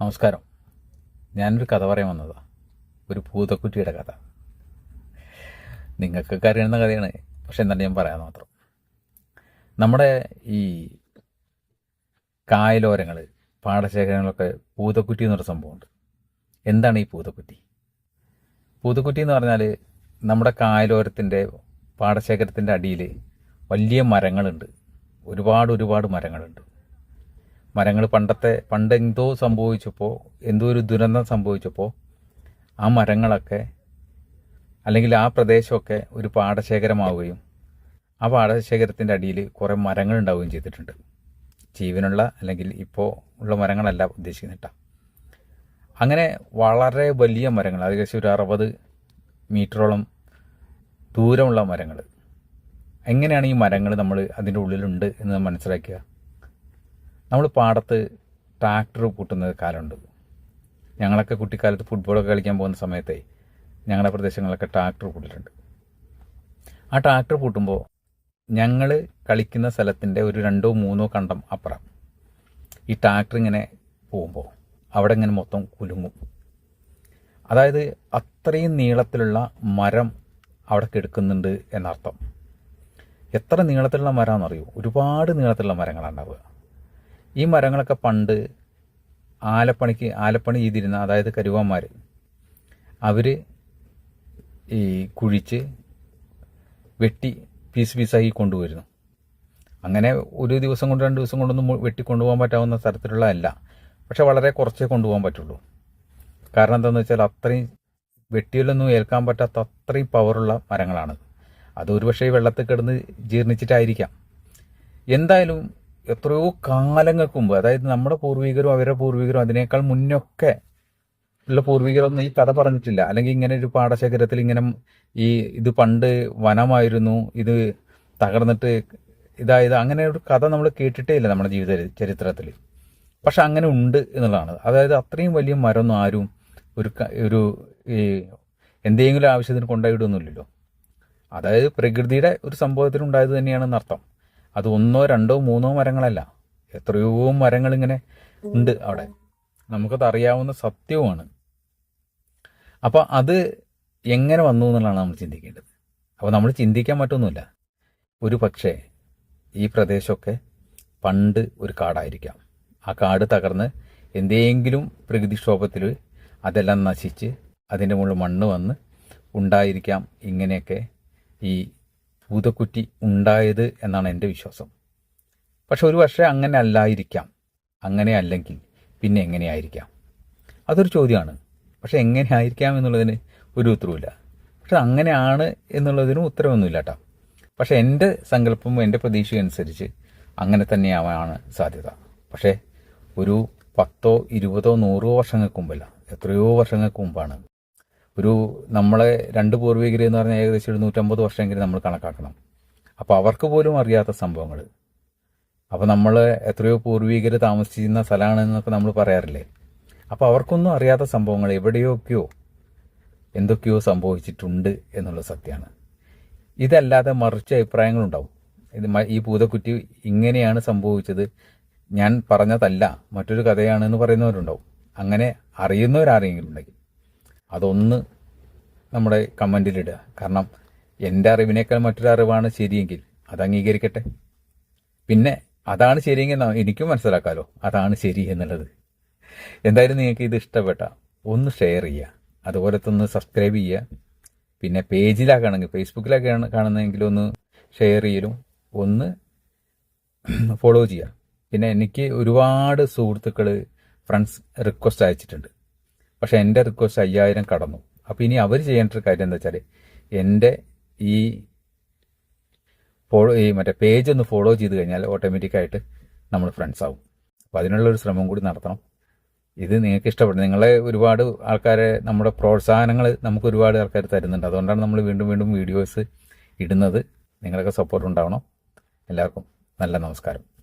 നമസ്കാരം. ഞാനൊരു കഥ പറയാൻ വന്നതാ. ഒരു ഭൂതക്കുറ്റിയുടെ കഥ. നിങ്ങൾക്കൊക്കെ അറിയുന്ന കഥയാണ്. പക്ഷെ എന്താണ് ഞാൻ പറയാൻ മാത്രം. നമ്മുടെ ഈ കായലോരങ്ങൾ പാടശേഖരങ്ങളൊക്കെ പൂതക്കുറ്റി എന്നൊരു സംഭവമുണ്ട്. എന്താണ് ഈ പൂതക്കുറ്റി പൂതക്കുറ്റി എന്ന് പറഞ്ഞാൽ നമ്മുടെ കായലോരത്തിന്റെ പാടശേഖരത്തിന്റെ അടിയിൽ വലിയ മരങ്ങളുണ്ട്. ഒരുപാട് ഒരുപാട് മരങ്ങളുണ്ട്. മരങ്ങൾ പണ്ടത്തെ പണ്ട് എന്തോ സംഭവിച്ചപ്പോൾ എന്തോ ഒരു ദുരന്തം സംഭവിച്ചപ്പോൾ ആ മരങ്ങളൊക്കെ അല്ലെങ്കിൽ ആ പ്രദേശമൊക്കെ ഒരു പാടശേഖരമാവുകയും ആ പാടശേഖരത്തിന്റെ അടിയിൽ കുറേ മരങ്ങൾ ഉണ്ടാവുകയും ചെയ്തിട്ടുണ്ട്. ജീവനുള്ള അല്ലെങ്കിൽ ഇപ്പോൾ ഉള്ള മരങ്ങളല്ല ഉദ്ദേശിക്കുന്നിട്ട. അങ്ങനെ വളരെ വലിയ മരങ്ങൾ ഏകദേശം ഒരു അറുപത് മീറ്ററോളം ദൂരമുള്ള മരങ്ങൾ. എങ്ങനെയാണ് ഈ മരങ്ങൾ നമ്മൾ അതിന്റെ ഉള്ളിലുണ്ട് എന്ന് മനസ്സിലാക്കുക? നമ്മൾ പാടത്ത് ട്രാക്ടർ കൂട്ടുന്ന കാലമുണ്ട് ഞങ്ങളൊക്കെ കുട്ടിക്കാലത്ത് ഫുട്ബോളൊക്കെ കളിക്കാൻ പോകുന്ന സമയത്തേ ഞങ്ങളുടെ പ്രദേശങ്ങളിലൊക്കെ ട്രാക്ടർ കൂട്ടിയിട്ടുണ്ട് ആ ട്രാക്ടർ കൂട്ടുമ്പോൾ ഞങ്ങൾ കളിക്കുന്ന സ്ഥലത്തിന്റെ ഒരു രണ്ടോ മൂന്നോ കണ്ടം അപ്പുറം ഈ ട്രാക്ടർ ഇങ്ങനെ പോകുമ്പോൾ അവിടെ ഇങ്ങനെ മൊത്തം കുലുങ്ങും. അതായത് അത്രയും നീളത്തിലുള്ള മരം അവിടെ കിടക്കുന്നുണ്ട് എന്നർത്ഥം. എത്ര നീളത്തിലുള്ള മരമാണെന്നറിയോ ഒരുപാട് നീളത്തിലുള്ള മരങ്ങളാണ് ഉണ്ടാവുക. ഈ മരങ്ങളൊക്കെ പണ്ട് ആലപ്പണിക്ക് ആലപ്പണി ചെയ്തിരുന്ന അതായത് കരുവാന്മാർ അവർ ഈ കുഴിച്ച് വെട്ടി പീസ് പീസാക്കി കൊണ്ടുവരുന്നു. അങ്ങനെ ഒരു ദിവസം കൊണ്ട് രണ്ട് ദിവസം കൊണ്ടൊന്നും വെട്ടി കൊണ്ടുപോകാൻ പറ്റാവുന്ന തരത്തിലുള്ള അല്ല. പക്ഷെ വളരെ കുറച്ചേ കൊണ്ടുപോകാൻ പറ്റുള്ളൂ. കാരണം എന്താണെന്ന് വെച്ചാൽ അത്രയും വെട്ടിയിലൊന്നും ഏൽക്കാൻ പറ്റാത്ത അത്രയും പവറുള്ള മരങ്ങളാണ്. അത് ഒരുപക്ഷെ വെള്ളത്തിൽ കിടന്ന് ജീർണിച്ചിട്ടായിരിക്കാം. എന്തായാലും എത്രയോ കാലങ്ങൾക്ക് മുമ്പ് അതായത് നമ്മുടെ പൂർവികരും അവരുടെ പൂർവികരും അതിനേക്കാൾ മുന്നൊക്കെ ഉള്ള പൂർവികരൊന്നും ഈ കഥ പറഞ്ഞിട്ടില്ല. അല്ലെങ്കിൽ ഇങ്ങനെ ഒരു പാടശേഖരത്തിൽ ഇങ്ങനെ ഈ ഇത് പണ്ട് വനമായിരുന്നു ഇത് തകർന്നിട്ട് ഇതായത് അങ്ങനെ ഒരു കഥ നമ്മൾ കേട്ടിട്ടേ ഇല്ല നമ്മുടെ ജീവിത ചരിത്രത്തിൽ. പക്ഷെ അങ്ങനെ ഉണ്ട് എന്നുള്ളതാണ്. അതായത് അത്രയും വലിയ മരമൊന്നും ആരും ഒരു ഒരു ഈ എന്തെങ്കിലും ആവശ്യത്തിന് കൊണ്ടുപോയിടുന്നില്ലല്ലോ അതായത് പ്രകൃതിയുടെ ഒരു സംഭവത്തിനുണ്ടായത് തന്നെയാണെന്നർത്ഥം. അത് ഒന്നോ രണ്ടോ മൂന്നോ മരങ്ങളല്ല. എത്രയോ മരങ്ങൾ ഇങ്ങനെ ഉണ്ട് അവിടെ. നമുക്കത് അറിയാവുന്ന സത്യവുമാണ്. അപ്പോൾ അത് എങ്ങനെ വന്നു എന്നുള്ളതാണ് നമ്മൾ ചിന്തിക്കേണ്ടത്. അപ്പോൾ നമ്മൾ ചിന്തിക്കാൻ പറ്റൊന്നുമില്ല ഒരു പക്ഷേ ഈ പ്രദേശമൊക്കെ പണ്ട് ഒരു കാടായിരിക്കാം. ആ കാട് തകർന്ന് എന്തെങ്കിലും പ്രകൃതിക്ഷോഭത്തിൽ അതെല്ലാം നശിച്ച് അതിന്റെ മുകളിൽ മണ്ണ് വന്ന് ഉണ്ടായിരിക്കാം ഇങ്ങനെയൊക്കെ ഈ പൂതക്കുറ്റി ഉണ്ടായത് എന്നാണ് എന്റെ വിശ്വാസം. പക്ഷെ ഒരു പക്ഷേ അങ്ങനെ അല്ലായിരിക്കാം. അങ്ങനെ അല്ലെങ്കിൽ പിന്നെ എങ്ങനെയായിരിക്കാം അതൊരു ചോദ്യമാണ്. പക്ഷെ എങ്ങനെ ആയിരിക്കാം എന്നുള്ളതിന് ഒരു ഉത്തരവില്ല പക്ഷെ അങ്ങനെയാണ് എന്നുള്ളതിനും ഉത്തരവൊന്നുമില്ല കേട്ടോ. പക്ഷെ എന്റെ സങ്കല്പം എന്റെ പ്രതീക്ഷയും അനുസരിച്ച് അങ്ങനെ തന്നെയാവാനാണ് സാധ്യത. പക്ഷേ ഒരു പത്തോ ഇരുപതോ നൂറോ വർഷങ്ങൾക്ക് മുമ്പല്ല. എത്രയോ വർഷങ്ങൾക്ക് മുമ്പാണ്. ഒരു നമ്മളെ രണ്ട് പൂർവികർ എന്ന് പറഞ്ഞാൽ ഏകദേശം ഒരു നൂറ്റമ്പത് വർഷമെങ്കിലും നമ്മൾ കണക്കാക്കണം. അപ്പോൾ അവർക്ക് പോലും അറിയാത്ത സംഭവങ്ങൾ. അപ്പോൾ നമ്മൾ എത്രയോ പൂർവികർ താമസിച്ചിരുന്ന സ്ഥലമാണെന്നൊക്കെ നമ്മൾ പറയാറില്ലേ? അപ്പോൾ അവർക്കൊന്നും അറിയാത്ത സംഭവങ്ങൾ എവിടെയൊക്കെയോ എന്തൊക്കെയോ സംഭവിച്ചിട്ടുണ്ട് എന്നുള്ള സത്യമാണ്. ഇതല്ലാതെ മറിച്ച അഭിപ്രായങ്ങളുണ്ടാവും. ഇത് ഈ പൂതക്കുറ്റി ഇങ്ങനെയാണ് സംഭവിച്ചത്. ഞാൻ പറഞ്ഞതല്ല. മറ്റൊരു കഥയാണെന്ന് പറയുന്നവരുണ്ടാവും. അങ്ങനെ അറിയുന്നവരാരെങ്കിലും ഉണ്ടെങ്കിൽ. അതൊന്ന് നമ്മുടെ കമന്റിലിടുക കാരണം എന്റെ അറിവിനേക്കാൾ മറ്റൊരു അറിവാണ് ശരിയെങ്കിൽ അത് അംഗീകരിക്കട്ടെ. പിന്നെ അതാണ് ശരിയെങ്കിൽ എനിക്കും മനസ്സിലാക്കാമല്ലോ അതാണ് ശരി എന്നുള്ളത്. എന്തായാലും നിങ്ങൾക്ക് ഇത് ഇഷ്ടപ്പെട്ട ഒന്ന് ഷെയർ ചെയ്യുക. അതുപോലെ ഒന്ന് സബ്സ്ക്രൈബ് ചെയ്യുക. പിന്നെ പേജിലാക്കുകയാണെങ്കിൽ ഫേസ്ബുക്കിലൊക്കെയാണ് കാണുന്നതെങ്കിൽ ഒന്ന് ഷെയർ ചെയ്യലും. ഒന്ന് ഫോളോ ചെയ്യുക. പിന്നെ എനിക്ക് ഒരുപാട് സുഹൃത്തുക്കൾ ഫ്രണ്ട്സ് റിക്വസ്റ്റ് അയച്ചിട്ടുണ്ട്. പക്ഷെ എന്റെ റിക്വസ്റ്റ് അയ്യായിരം കടന്നു. അപ്പോൾ ഇനി അവർ ചെയ്യേണ്ട ഒരു കാര്യം എന്താ വെച്ചാൽ എന്റെ ഈ ഫോളോ ഈ മറ്റേ പേജ് ഒന്ന് ഫോളോ ചെയ്ത് കഴിഞ്ഞാൽ ഓട്ടോമാറ്റിക്കായിട്ട് നമ്മൾ ഫ്രണ്ട്സ് ആവും. അപ്പോൾ അതിനുള്ളൊരു ശ്രമം കൂടി നടത്തണം. ഇത് നിങ്ങൾക്ക് ഇഷ്ടപ്പെടും. നിങ്ങളെ ഒരുപാട് ആൾക്കാരെ നമ്മുടെ പ്രോത്സാഹനങ്ങൾ നമുക്ക് ഒരുപാട് ആൾക്കാർ തരുന്നുണ്ട്. അതുകൊണ്ടാണ് നമ്മൾ വീണ്ടും വീണ്ടും വീഡിയോസ് ഇടുന്നത്. നിങ്ങളൊക്കെ സപ്പോർട്ട് ഉണ്ടാവണം. എല്ലാവർക്കും നല്ല നമസ്കാരം.